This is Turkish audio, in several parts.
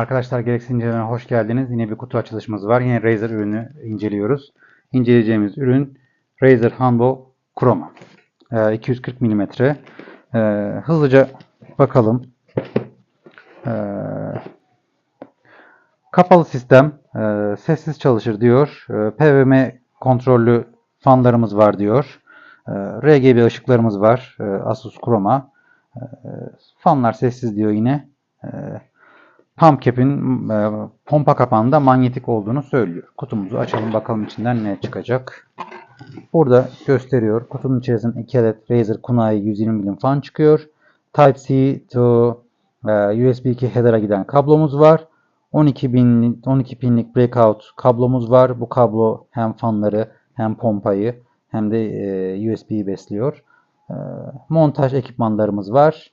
Arkadaşlar gereksiz incelemelere hoş geldiniz. Yine bir kutu açılışımız var. Yine Razer ürünü inceliyoruz. İnceleyeceğimiz ürün Razer Hanbo Chroma. Ee, 240 mm. Ee, hızlıca bakalım. Ee, kapalı sistem. e, sessiz çalışır diyor. Ee, PWM kontrollü fanlarımız var diyor. Ee, RGB ışıklarımız var. Ee, Asus Chroma. Ee, fanlar sessiz diyor yine. Ee, pump cap'in e, pompa kapağında manyetik olduğunu söylüyor. Kutumuzu açalım bakalım içinden ne çıkacak. Burada gösteriyor. Kutunun içerisinde 2 adet Razer Kunai 120 milim fan çıkıyor. Type-C to e, USB 2 header'a giden kablomuz var. 12 bin 12 pinlik breakout kablomuz var. Bu kablo hem fanları hem pompayı hem de e, USB'yi besliyor. E, montaj ekipmanlarımız var.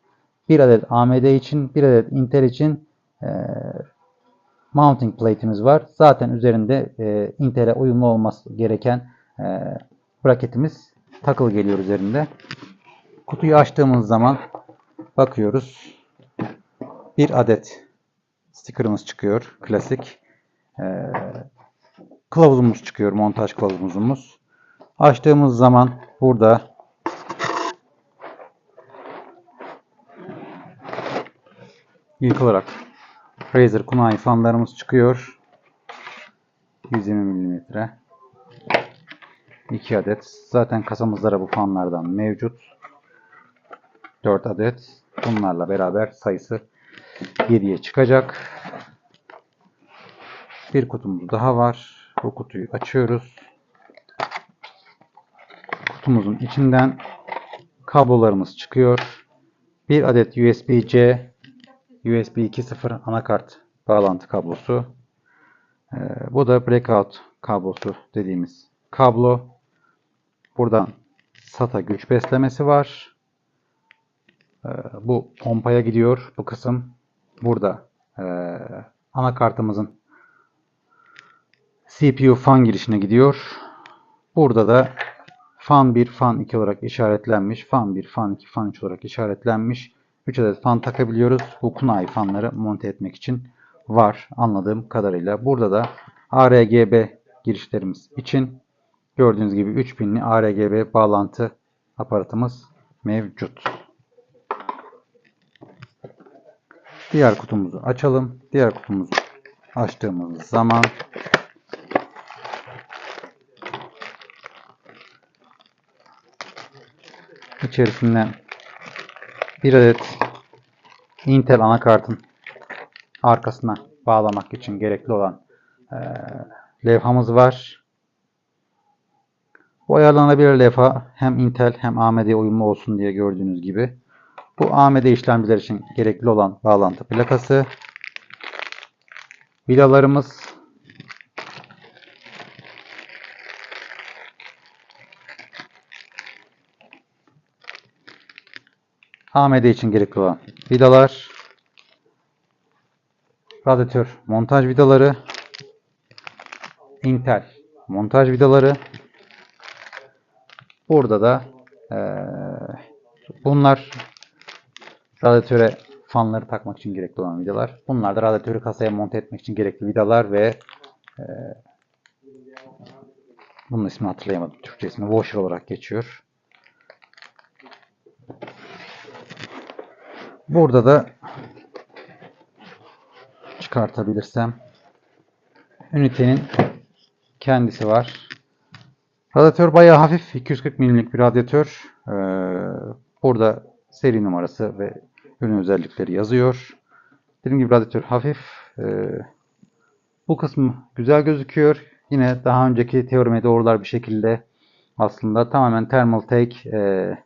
Bir adet AMD için, bir adet Intel için e, mounting plate'imiz var. Zaten üzerinde e, Intel'e uyumlu olması gereken e, braketimiz takılı geliyor üzerinde. Kutuyu açtığımız zaman bakıyoruz. Bir adet sticker'ımız çıkıyor. Klasik. E, kılavuzumuz çıkıyor. Montaj kılavuzumuz. Açtığımız zaman burada ilk olarak Razer Kunai fanlarımız çıkıyor. 120 mm. 2 adet. Zaten kasamızda bu fanlardan mevcut. 4 adet. Bunlarla beraber sayısı 7'ye çıkacak. Bir kutumuz daha var. Bu kutuyu açıyoruz. Kutumuzun içinden kablolarımız çıkıyor. Bir adet USB-C USB 2.0 anakart bağlantı kablosu. Ee, bu da breakout kablosu dediğimiz kablo. Buradan SATA güç beslemesi var. Ee, bu pompaya gidiyor bu kısım. Burada e, anakartımızın CPU fan girişine gidiyor. Burada da fan 1, fan 2 olarak işaretlenmiş. Fan 1, fan 2, fan 3 olarak işaretlenmiş. 3 adet fan takabiliyoruz. Bu Kunai fanları monte etmek için var anladığım kadarıyla. Burada da ARGB girişlerimiz için gördüğünüz gibi 3 pinli ARGB bağlantı aparatımız mevcut. Diğer kutumuzu açalım. Diğer kutumuzu açtığımız zaman içerisinden bir adet Intel anakartın arkasına bağlamak için gerekli olan e, levhamız var. Bu ayarlanabilir levha hem Intel hem AMD uyumlu olsun diye gördüğünüz gibi. Bu AMD işlemciler için gerekli olan bağlantı plakası. Vidalarımız AMD için gerekli olan vidalar, radyatör montaj vidaları, Intel montaj vidaları. Burada da eee, bunlar radyatöre fanları takmak için gerekli olan vidalar. Bunlar da radyatörü kasaya monte etmek için gerekli vidalar ve eee bunun ismini hatırlayamadım. Türkçe ismi washer olarak geçiyor. Burada da çıkartabilirsem ünitenin kendisi var. Radyatör bayağı hafif. 240 mm'lik bir radyatör. Ee, burada seri numarası ve ürün özellikleri yazıyor. Dediğim gibi radyatör hafif. Ee, bu kısmı güzel gözüküyor. Yine daha önceki teorime doğrular bir şekilde aslında tamamen Thermal Take e,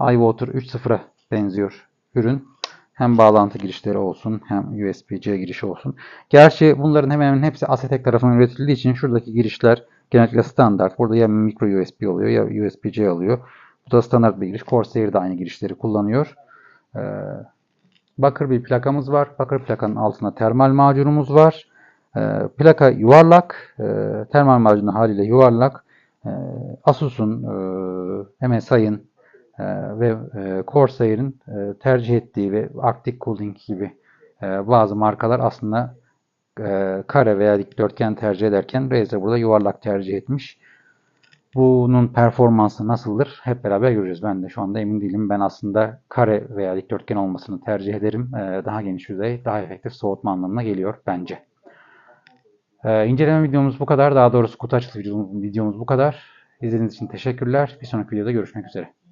iWater 3.0'a benziyor ürün. Hem bağlantı girişleri olsun hem USB-C girişi olsun. Gerçi bunların hemen hemen hepsi Asetek tarafından üretildiği için şuradaki girişler genellikle standart. Burada ya micro USB oluyor ya USB-C alıyor. Bu da standart bir giriş. Corsair de aynı girişleri kullanıyor. Ee, bakır bir plakamız var. Bakır plakanın altında termal macunumuz var. Ee, plaka yuvarlak. Ee, termal macunu haliyle yuvarlak. Ee, Asus'un, e, MSI'ın ve e, Corsair'in e, tercih ettiği ve Arctic Cooling gibi e, bazı markalar aslında kare veya dikdörtgen tercih ederken Razer burada yuvarlak tercih etmiş. Bunun performansı nasıldır? Hep beraber göreceğiz. Ben de şu anda emin değilim. Ben aslında kare veya dikdörtgen olmasını tercih ederim. Ee, Daha geniş yüzey, daha efektif soğutma anlamına geliyor bence. Ee, İnceleme videomuz bu kadar. Daha doğrusu kutu videomuz, videomuz bu kadar. İzlediğiniz için teşekkürler. Bir sonraki videoda görüşmek üzere.